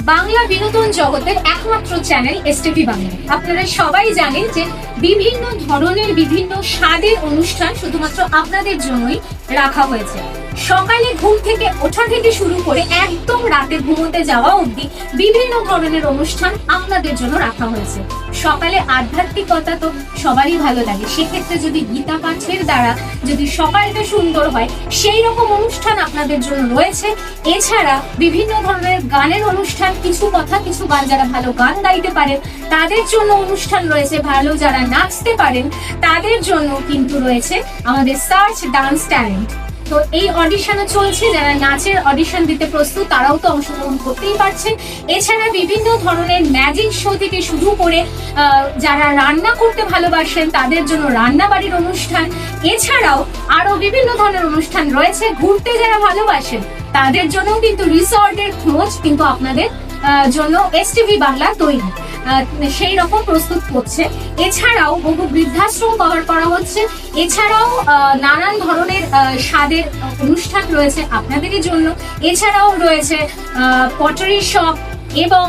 বাংলা বিনোদন জগতের একমাত্র চ্যানেল এসটিভি বাংলা। আপনারা সবাই জানেন যে বিভিন্ন ধরনের বিভিন্ন স্বাদের অনুষ্ঠান শুধুমাত্র আপনাদের জন্যই রাখা হয়েছে। সকালে ঘুম থেকে ওঠা থেকে শুরু করে একদম রাতে ঘুমোতে যাওয়া অবধি বিভিন্ন ধরনের অনুষ্ঠান আপনাদের জন্য রাখা হয়েছে। সকালে আধ্যাত্মিকতা তো সবারই ভালো লাগে। সেক্ষেত্রে যদি গীতা পাঠের দ্বারা যদি সকালটা সুন্দর হয়, সেই রকম অনুষ্ঠান আপনাদের জন্য রয়েছে। এছাড়া বিভিন্ন ধরনের গানের অনুষ্ঠান, কিছু কথা, কিছু গান যারা ভালো গান গাইতে পারেন, তাদের জন্য অনুষ্ঠান রয়েছে। ভালো যারা নাচতে পারেন, তাদের জন্য কিন্তু রয়েছে আমাদের সার্চ ডান্স ট্যালেন্ট তো এই অডিশনও চলছে, যারা নাচের অডিশন দিতে প্রস্তুত, তারাও তো অংশগ্রহণ করতেই পারছেন। এছাড়া বিভিন্ন ধরনের ম্যাজিক শো থেকে শুরু করে যারা রান্না করতে ভালোবাসেন, তাদের জন্য রান্না বাড়ির অনুষ্ঠান। এছাড়াও আরও বিভিন্ন ধরনের অনুষ্ঠান রয়েছে। ঘুরতে যারা ভালোবাসেন, তাদের জন্য কিন্তু রিসর্টের খোঁজ কিন্তু আপনাদের জন্য এসটিভি বাংলা তৈরি। সেই রকম প্রস্তুত করছে। এছাড়াও বহু বৃদ্ধাশ্রম কভার করা হচ্ছে। এছাড়াও নানান ধরনের স্বাদের অনুষ্ঠান রয়েছে আপনাদেরই জন্য। এছাড়াও রয়েছে পটারি শপ এবং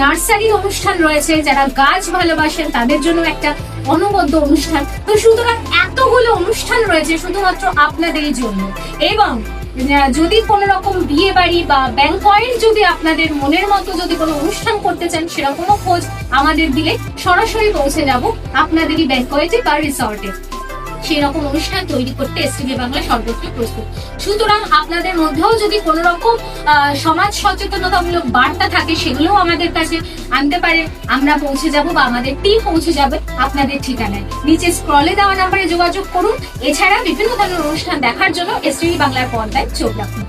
নার্সারি অনুষ্ঠান রয়েছে। যারা গাছ ভালোবাসেন, তাদের জন্য একটা অনবদ্য অনুষ্ঠান। তো সুতরাং এতগুলো অনুষ্ঠান রয়েছে শুধুমাত্র আপনাদেরই জন্য। এবং যদি কোনো রকম বিয়ে বাড়ি বা ব্যাংকয়ের যদি আপনাদের মনের মতো যদি কোনো অনুষ্ঠান করতে চান, সেরকমও খোঁজ আমাদের দিলে সরাসরি পৌঁছে যাব আপনাদেরই ব্যাংকয়েটে বা রিসর্টে সেই রকম অনুষ্ঠান তৈরি করতে এসটিভি বাংলা সর্বত্র প্রস্তুত। সুতরাং আপনাদের মধ্যেও যদি কোনো রকম সমাজ সচেতনতামূলক বার্তা থাকে, সেগুলোও আমাদের কাছে আনতে পারে। আমরা পৌঁছে যাব বা আমাদের টিম পৌঁছে যাবে আপনাদের ঠিকানায়। নিচে স্ক্রলে দেওয়া নাম্বারে যোগাযোগ করুন। এছাড়া বিভিন্ন ধরনের অনুষ্ঠান দেখার জন্য এসটিভি বাংলার পর্দায় চোখ রাখুন।